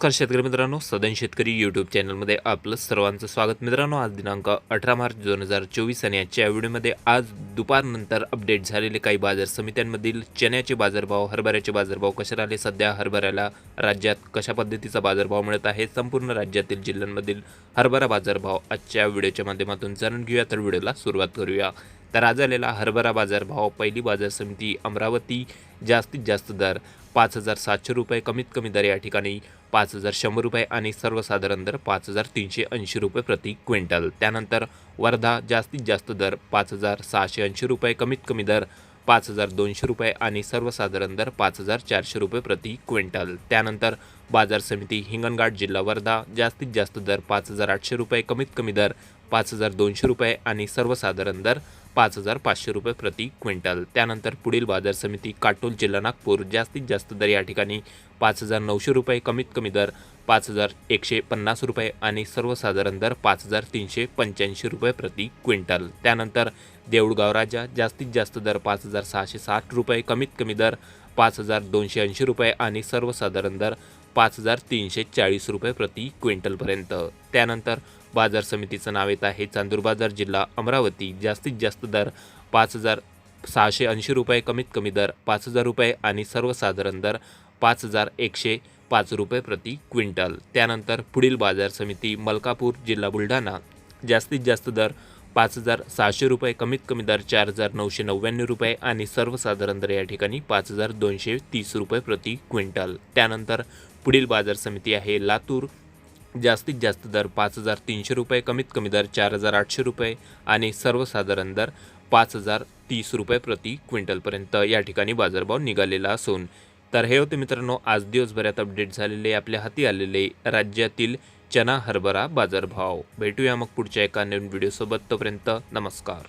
नमस्कार शेतकरी मित्रांनो सदन शेतकरी यूट्यूब चॅनलमध्ये आपलं सर्वांचं स्वागत. मित्रांनो आज दिनांक अठरा मार्च दोन हजार चोवीस आणि आजच्या या व्हिडिओमध्ये आज दुपारनंतर अपडेट झालेले काही बाजार समित्यांमधील चण्याचे बाजारभाव हरभऱ्याचे बाजारभाव कसे राहिले? सध्या हरभऱ्याला राज्यात कशा पद्धतीचा बाजारभाव मिळत आहे? संपूर्ण राज्यातील जिल्ह्यांमधील हरभरा बाजारभाव आजच्या व्हिडिओच्या माध्यमातून जाणून घेऊया. तर व्हिडिओला सुरुवात करूया. तर आज झालेला हरभरा बाजारभाव पहिली बाजार समिती अमरावती जास्तीत जास्त दर पाच हजार सातशे रुपये कमीत कमी दर या ठिकाणी पाच हजार शंभर रुपये आणि सर्वसाधारण दर पाच हजार तीनशे ऐंशी रुपये प्रति क्विंटल. त्यानंतर वर्धा जास्तीत जास्त दर पाच हजार सहाशे ऐंशी रुपये कमीत कमी दर पाच हजार दोनशे रुपये आणि सर्वसाधारण दर पाच हजार चारशे रुपये प्रति क्विंटल. त्यानंतर बाजार समिती हिंगणघाट जिल्हा वर्धा जास्तीत जास्त दर पाच हजार आठशे रुपये कमीत कमी दर पाच हजार दोनशे रुपये आणि सर्वसाधारण दर पाच हजार पाचशे रुपये प्रति क्विंटल. त्यानंतर पुढील बाजार समिती काटोल जिल्हा नागपूर जास्तीत जास्त दर या ठिकाणी पाच हजार नऊशे रुपये कमीत कमी दर पाच हजार एकशे पन्नास रुपये आणि सर्वसाधारण दर पाच हजार तीनशे पंच्याऐंशी रुपये प्रति क्विंटल. त्यानंतर देऊळगाव राजा जास्तीत जास्त दर पाच हजार सहाशे साठ रुपये कमीत कमी दर पाच हजार दोनशे ऐंशी रुपये आणि सर्वसाधारण दर पाच हजार तीनशे चाळीस रुपये प्रति क्विंटलपर्यंत. त्यानंतर बाजार समितीचं नाव येत आहे. चांदूर बाजार जिल्हा अमरावती. जास्तीत जास्त दर पाच हजार सहाशे ऐंशी रुपये कमीत कमी दर पाच हजार रुपये आणि सर्वसाधारण दर पाच हजार एकशे पाच रुपये प्रति क्विंटल. त्यानंतर पुढील बाजार समिती मलकापूर जिल्हा बुलढाणा. जास्तीत जास्त दर पाच हजार सहाशे रुपये कमीत कमी दर चार हजार नऊशे नव्याण्णव रुपये आणि सर्वसाधारण दर या ठिकाणी पाच हजार दोनशे तीस रुपये प्रति क्विंटल. त्यानंतर पुढील बाजार समिती आहे लातूर जास्तीत जास्त दर पाच हजार तीनशे रुपये कमीत कमी दर चार हजार आठशे रुपये आणि सर्वसाधारण दर पाच हजार तीस रुपये प्रति क्विंटलपर्यंत या ठिकाणी बाजारभाव निघालेला असून. तर हे होते मित्रांनो आज दिवसभरात अपडेट झालेले आपल्या हाती आलेले राज्यातील चना हरभरा बाजारभाव. भेटूया मग पुढच्या एका नवीन व्हिडिओसोबत तोपर्यंत नमस्कार.